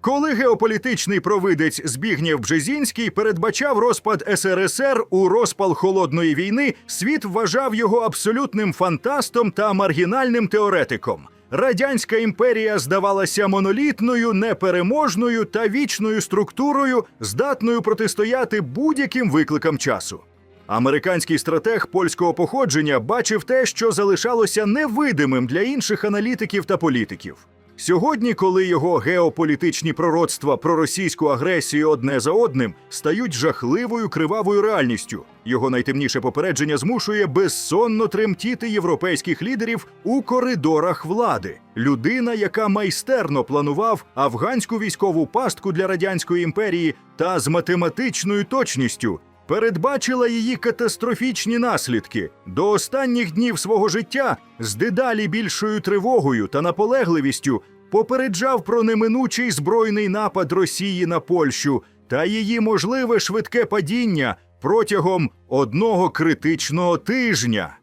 Коли геополітичний провидець Збігнєв Бжезінський передбачав розпад СРСР у розпал холодної війни, світ вважав його абсолютним фантастом та маргінальним теоретиком. Радянська імперія здавалася монолітною, непереможною та вічною структурою, здатною протистояти будь-яким викликам часу. Американський стратег польського походження бачив те, що залишалося невидимим для інших аналітиків та політиків. Сьогодні, коли його геополітичні пророцтва про російську агресію одне за одним стають жахливою кривавою реальністю, його найтемніше попередження змушує безсонно тремтіти європейських лідерів у коридорах влади. Людина, яка майстерно планував афганську військову пастку для радянської імперії та з математичною точністю передбачила її катастрофічні наслідки до останніх днів свого життя з дедалі більшою тривогою та наполегливістю попереджав про неминучий збройний напад Росії на Польщу та її можливе швидке падіння протягом одного критичного тижня.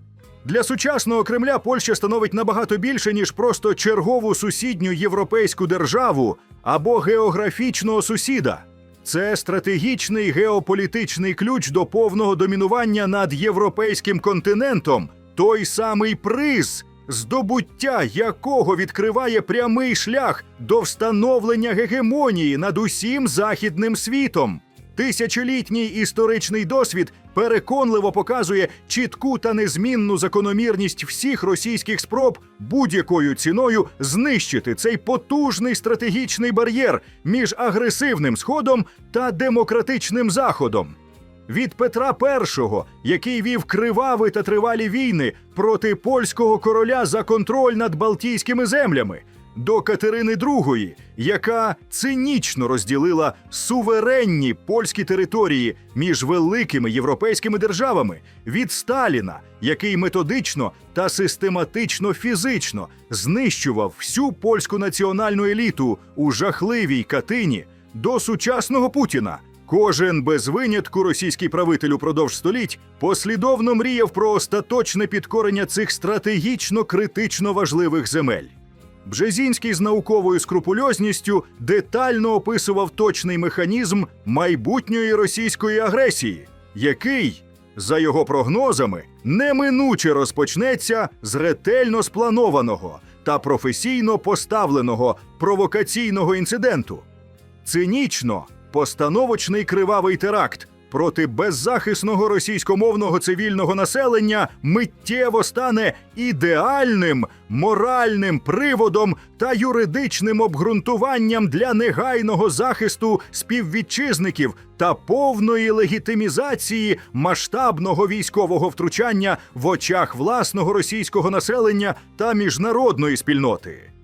Для сучасного Кремля Польща становить набагато більше ніж просто чергову сусідню європейську державу або географічного сусіда. Це стратегічний геополітичний ключ до повного домінування над європейським континентом, той самий приз, здобуття якого відкриває прямий шлях до встановлення гегемонії над усім західним світом. Тисячолітній історичний досвід переконливо показує чітку та незмінну закономірність всіх російських спроб будь-якою ціною знищити цей потужний стратегічний бар'єр між агресивним сходом та демократичним заходом. Від Петра І, який вів криваві та тривалі війни проти польського короля за контроль над Балтійськими землями, до Катерини II, яка цинічно розділила суверенні польські території між великими європейськими державами, від Сталіна, який методично та систематично фізично знищував всю польську національну еліту у жахливій катині, до сучасного Путіна. Кожен без винятку російський правитель упродовж століть послідовно мріяв про остаточне підкорення цих стратегічно критично важливих земель. Бжезінський з науковою скрупульозністю детально описував точний механізм майбутньої російської агресії, який, за його прогнозами, неминуче розпочнеться з ретельно спланованого та професійно поставленого провокаційного інциденту. Цинічно постановочний кривавий теракт проти беззахисного російськомовного цивільного населення миттєво стане ідеальним моральним приводом та юридичним обґрунтуванням для негайного захисту співвітчизників та повної легітимізації масштабного військового втручання в очах власного російського населення та міжнародної спільноти.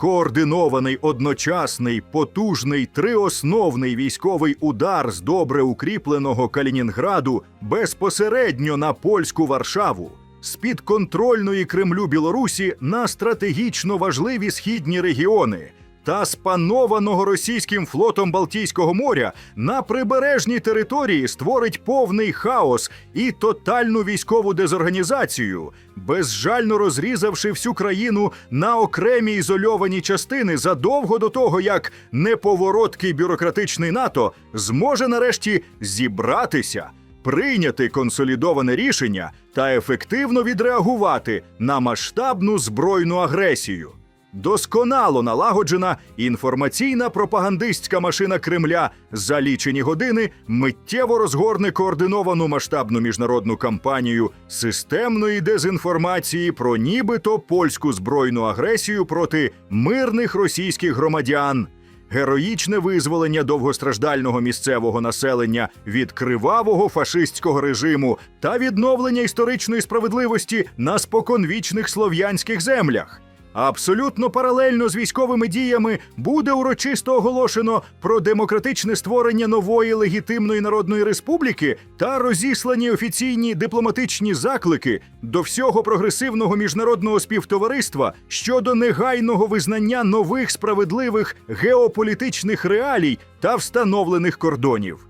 Координований одночасний, потужний триосновний військовий удар з добре укріпленого Калінінграду безпосередньо на польську Варшаву. З підконтрольної Кремлю Білорусі на стратегічно важливі східні регіони та спанованого російським флотом Балтійського моря на прибережній території створить повний хаос і тотальну військову дезорганізацію, безжально розрізавши всю країну на окремі ізольовані частини задовго до того, як неповороткий бюрократичний НАТО зможе нарешті зібратися. Прийняти консолідоване рішення та ефективно відреагувати на масштабну збройну агресію. Досконало налагоджена інформаційна пропагандистська машина Кремля за лічені години миттєво розгорне координовану масштабну міжнародну кампанію системної дезінформації про нібито польську збройну агресію проти мирних російських громадян. Героїчне визволення довгостраждального місцевого населення від кривавого фашистського режиму та відновлення історичної справедливості на споконвічних слов'янських землях. Абсолютно паралельно з військовими діями буде урочисто оголошено про демократичне створення нової легітимної народної республіки та розіслані офіційні дипломатичні заклики до всього прогресивного міжнародного співтовариства щодо негайного визнання нових справедливих геополітичних реалій та встановлених кордонів.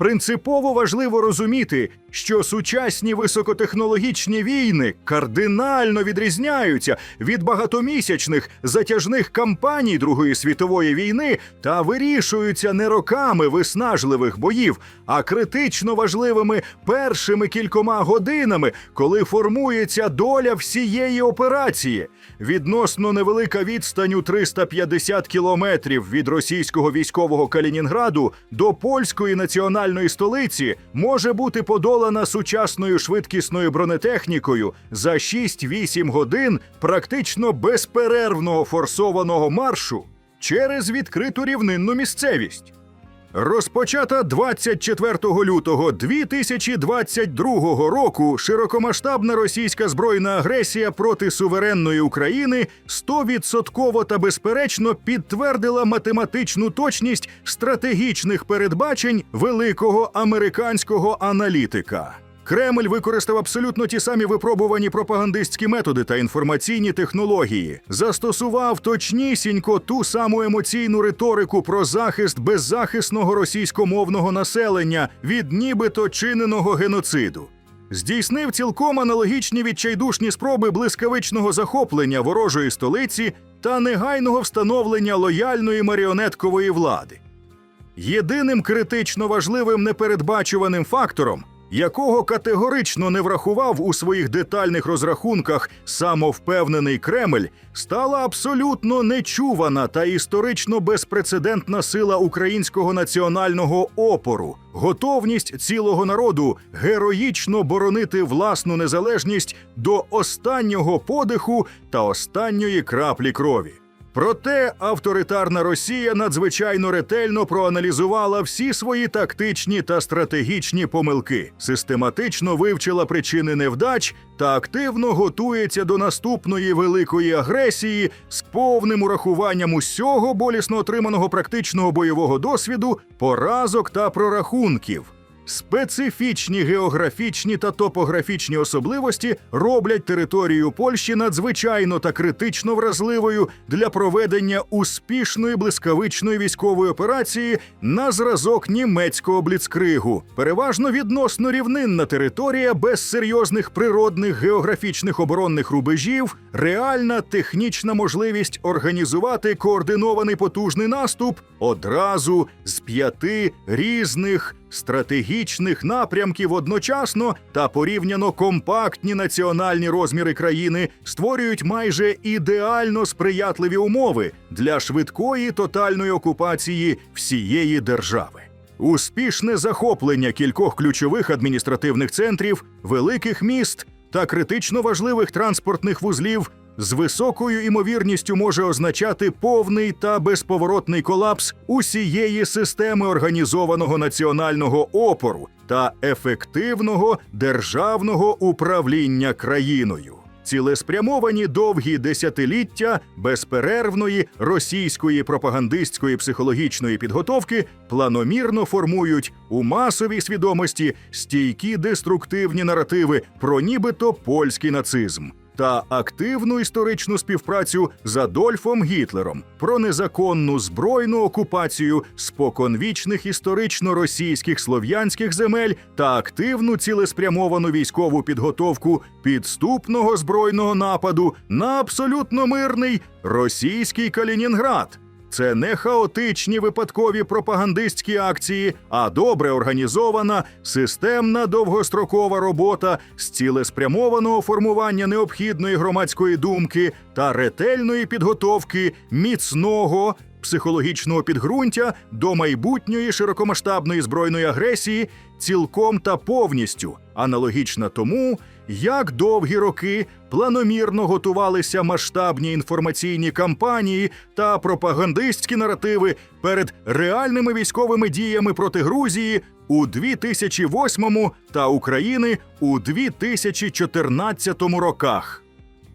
Принципово важливо розуміти, що сучасні високотехнологічні війни кардинально відрізняються від багатомісячних затяжних кампаній Другої світової війни та вирішуються не роками виснажливих боїв, а критично важливими першими кількома годинами, коли формується доля всієї операції. Відносно невелика відстань у 350 кілометрів від російського військового Калінінграду до польської національної столиці може бути подолана сучасною швидкісною бронетехнікою за 6-8 годин практично безперервного форсованого маршу через відкриту рівнинну місцевість. Розпочата 24 лютого 2022 року широкомасштабна російська збройна агресія проти суверенної України стовідсотково та безперечно підтвердила математичну точність стратегічних передбачень великого американського аналітика. Кремль використав абсолютно ті самі випробувані пропагандистські методи та інформаційні технології, застосував точнісінько ту саму емоційну риторику про захист беззахисного російськомовного населення від нібито чиненого геноциду. Здійснив цілком аналогічні відчайдушні спроби блискавичного захоплення ворожої столиці та негайного встановлення лояльної маріонеткової влади. Єдиним критично важливим непередбачуваним фактором, якого категорично не врахував у своїх детальних розрахунках самовпевнений Кремль, стала абсолютно нечувана та історично безпрецедентна сила українського національного опору, готовність цілого народу героїчно боронити власну незалежність до останнього подиху та останньої краплі крові. Проте авторитарна Росія надзвичайно ретельно проаналізувала всі свої тактичні та стратегічні помилки, систематично вивчила причини невдач та активно готується до наступної великої агресії з повним урахуванням усього болісно отриманого практичного бойового досвіду, поразок та прорахунків. Специфічні географічні та топографічні особливості роблять територію Польщі надзвичайно та критично вразливою для проведення успішної блискавичної військової операції на зразок німецького бліцкригу. Переважно відносно рівнинна територія без серйозних природних географічних оборонних рубежів, реальна технічна можливість організувати координований потужний наступ одразу з п'яти різних стратегічних напрямків одночасно та порівняно компактні національні розміри країни створюють майже ідеально сприятливі умови для швидкої тотальної окупації всієї держави. Успішне захоплення кількох ключових адміністративних центрів, великих міст та критично важливих транспортних вузлів з високою імовірністю може означати повний та безповоротний колапс усієї системи організованого національного опору та ефективного державного управління країною. Цілеспрямовані довгі десятиліття безперервної російської пропагандистської психологічної підготовки планомірно формують у масовій свідомості стійкі деструктивні наративи про нібито польський нацизм та активну історичну співпрацю з Адольфом Гітлером про незаконну збройну окупацію споконвічних історично російських слов'янських земель та активну цілеспрямовану військову підготовку підступного збройного нападу на абсолютно мирний російський Калінінград. Це не хаотичні випадкові пропагандистські акції, а добре організована, системна довгострокова робота з цілеспрямованого формування необхідної громадської думки та ретельної підготовки міцного психологічного підґрунтя до майбутньої широкомасштабної збройної агресії цілком та повністю, аналогічна тому, як довгі роки планомірно готувалися масштабні інформаційні кампанії та пропагандистські наративи перед реальними військовими діями проти Грузії у 2008 та України у 2014 роках.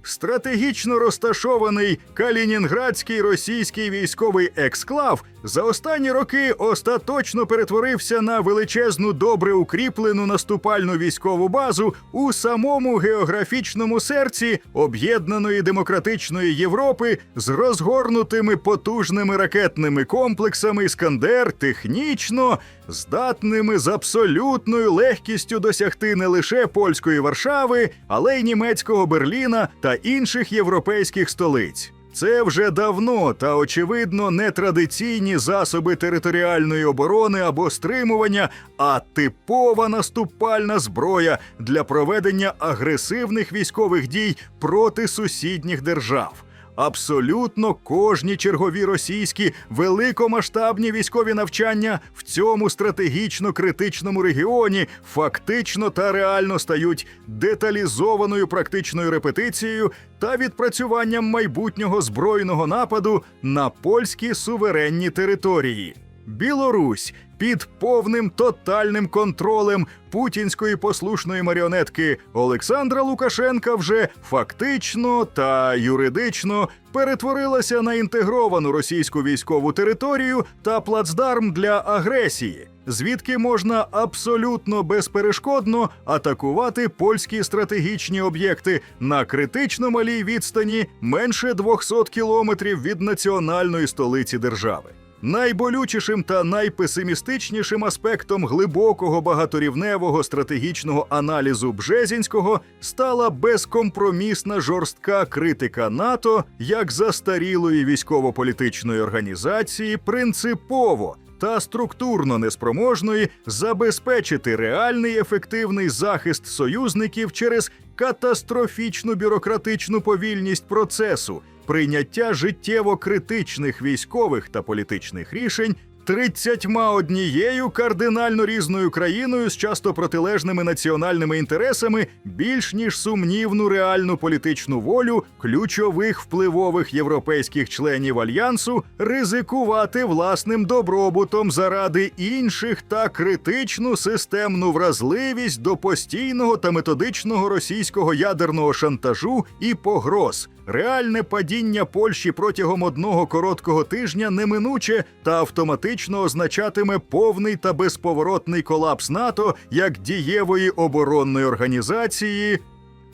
Стратегічно розташований Калінінградський російський військовий ексклав за останні роки остаточно перетворився на величезну добре укріплену наступальну військову базу у самому географічному серці об'єднаної демократичної Європи з розгорнутими потужними ракетними комплексами Іскандер технічно здатними з абсолютною легкістю досягти не лише польської Варшави, але й німецького Берліна та інших європейських столиць. Це вже давно та очевидно не традиційні засоби територіальної оборони або стримування, а типова наступальна зброя для проведення агресивних військових дій проти сусідніх держав. Абсолютно кожні чергові російські великомасштабні військові навчання в цьому стратегічно критичному регіоні фактично та реально стають деталізованою практичною репетицією та відпрацюванням майбутнього збройного нападу на польські суверенні території. Білорусь під повним тотальним контролем путінської послушної маріонетки Олександра Лукашенка вже фактично та юридично перетворилася на інтегровану російську військову територію та плацдарм для агресії, звідки можна абсолютно безперешкодно атакувати польські стратегічні об'єкти на критично малій відстані менше 200 кілометрів від національної столиці держави. Найболючішим та найпесимістичнішим аспектом глибокого багаторівневого стратегічного аналізу Бжезінського стала безкомпромісна жорстка критика НАТО як застарілої військово-політичної організації принципово та структурно неспроможної забезпечити реальний ефективний захист союзників через катастрофічну бюрократичну повільність процесу прийняття життєво критичних військових та політичних рішень 31 кардинально різною країною з часто протилежними національними інтересами більш ніж сумнівну реальну політичну волю ключових впливових європейських членів альянсу ризикувати власним добробутом заради інших та критичну системну вразливість до постійного та методичного російського ядерного шантажу і погроз. Реальне падіння Польщі протягом одного короткого тижня неминуче та автоматично означатиме повний та безповоротний колапс НАТО як дієвої оборонної організації,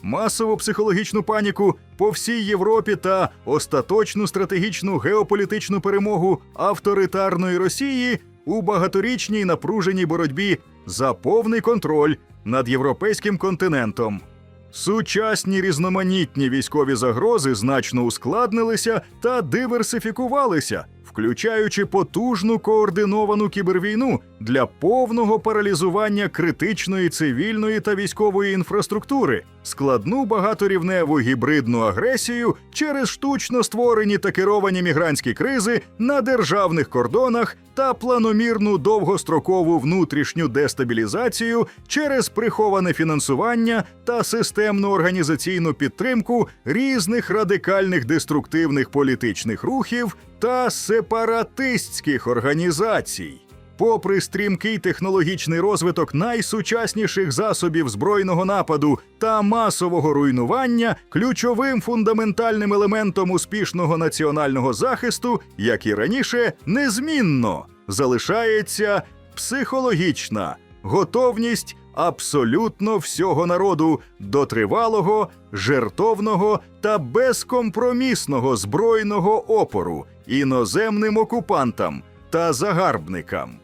масову психологічну паніку по всій Європі та остаточну стратегічну геополітичну перемогу авторитарної Росії у багаторічній напруженій боротьбі за повний контроль над європейським континентом. Сучасні різноманітні військові загрози значно ускладнилися та диверсифікувалися, включаючи потужну координовану кібервійну для повного паралізування критичної цивільної та військової інфраструктури, складну багаторівневу гібридну агресію через штучно створені та керовані мігрантські кризи на державних кордонах та планомірну довгострокову внутрішню дестабілізацію через приховане фінансування та системну організаційну підтримку різних радикальних деструктивних політичних рухів та сепаратистських організацій. Попри стрімкий технологічний розвиток найсучасніших засобів збройного нападу та масового руйнування, ключовим фундаментальним елементом успішного національного захисту, як і раніше, незмінно залишається психологічна готовність абсолютно всього народу до тривалого, жертовного та безкомпромісного збройного опору іноземним окупантам та загарбникам.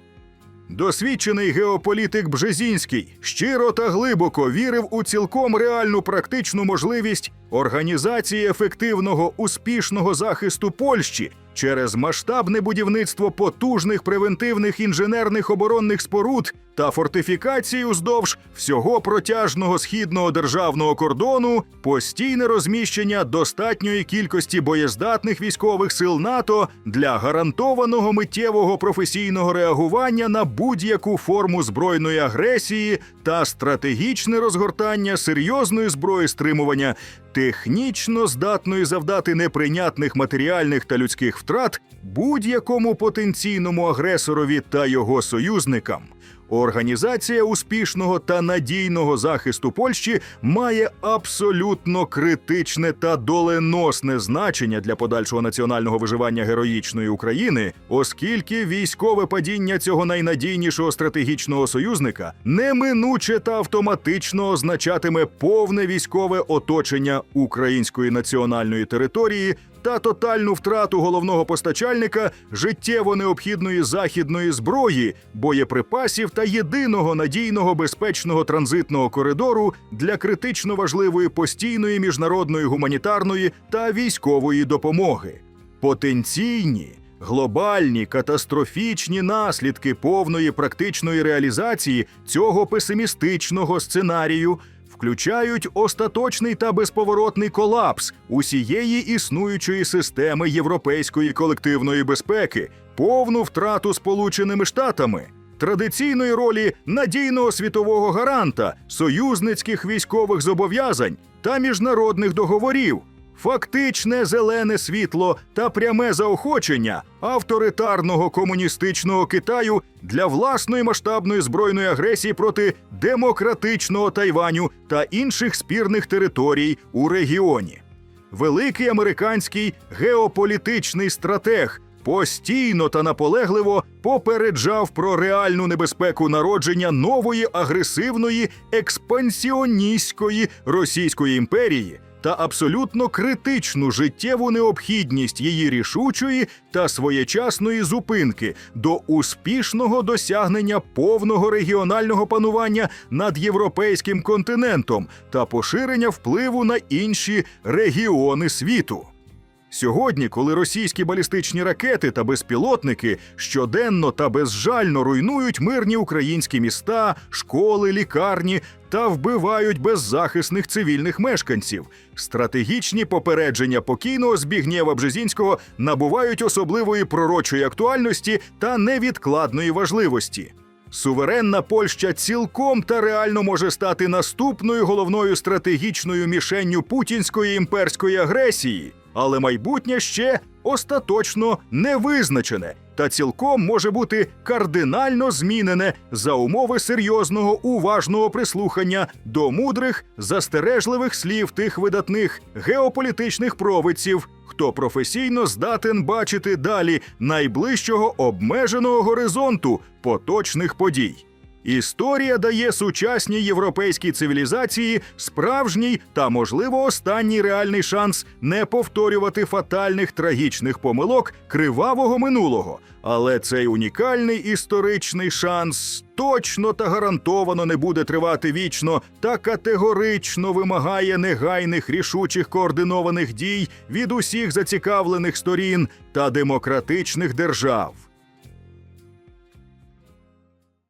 Досвідчений геополітик Бжезінський щиро та глибоко вірив у цілком реальну практичну можливість організації ефективного успішного захисту Польщі через масштабне будівництво потужних превентивних інженерних оборонних споруд та фортифікацій уздовж всього протяжного східного державного кордону, постійне розміщення достатньої кількості боєздатних військових сил НАТО для гарантованого миттєвого професійного реагування на будь-яку форму збройної агресії та стратегічне розгортання серйозної зброї стримування, технічно здатної завдати неприйнятних матеріальних та людських втрат будь-якому потенційному агресорові та його союзникам. Організація успішного та надійного захисту Польщі має абсолютно критичне та доленосне значення для подальшого національного виживання героїчної України, оскільки військове падіння цього найнадійнішого стратегічного союзника неминуче та автоматично означатиме повне військове оточення української національної території та тотальну втрату головного постачальника життєво необхідної західної зброї, боєприпасів та єдиного надійного безпечного транзитного коридору для критично важливої постійної міжнародної гуманітарної та військової допомоги. Потенційні. Глобальні катастрофічні наслідки повної практичної реалізації цього песимістичного сценарію включають остаточний та безповоротний колапс усієї існуючої системи європейської колективної безпеки, повну втрату Сполученими Штатами, традиційної ролі надійного світового гаранта, союзницьких військових зобов'язань та міжнародних договорів. Фактичне зелене світло та пряме заохочення авторитарного комуністичного Китаю для власної масштабної збройної агресії проти демократичного Тайваню та інших спірних територій у регіоні. Великий американський геополітичний стратег постійно та наполегливо попереджав про реальну небезпеку народження нової агресивної експансіоністської Російської імперії та абсолютно критичну життєву необхідність її рішучої та своєчасної зупинки до успішного досягнення повного регіонального панування над європейським континентом та поширення впливу на інші регіони світу. Сьогодні, коли російські балістичні ракети та безпілотники щоденно та безжально руйнують мирні українські міста, школи, лікарні та вбивають беззахисних цивільних мешканців, стратегічні попередження покійного Збігнєва Бжезінського набувають особливої пророчої актуальності та невідкладної важливості. Суверенна Польща цілком та реально може стати наступною головною стратегічною мішенню путінської імперської агресії, але майбутнє ще остаточно не визначене та цілком може бути кардинально змінене за умови серйозного уважного прислухання до мудрих застережливих слів тих видатних геополітичних провидців, хто професійно здатен бачити далі найближчого обмеженого горизонту поточних подій. Історія дає сучасній європейській цивілізації справжній та, можливо, останній реальний шанс не повторювати фатальних трагічних помилок кривавого минулого. Але цей унікальний історичний шанс точно та гарантовано не буде тривати вічно та категорично вимагає негайних рішучих координованих дій від усіх зацікавлених сторін та демократичних держав.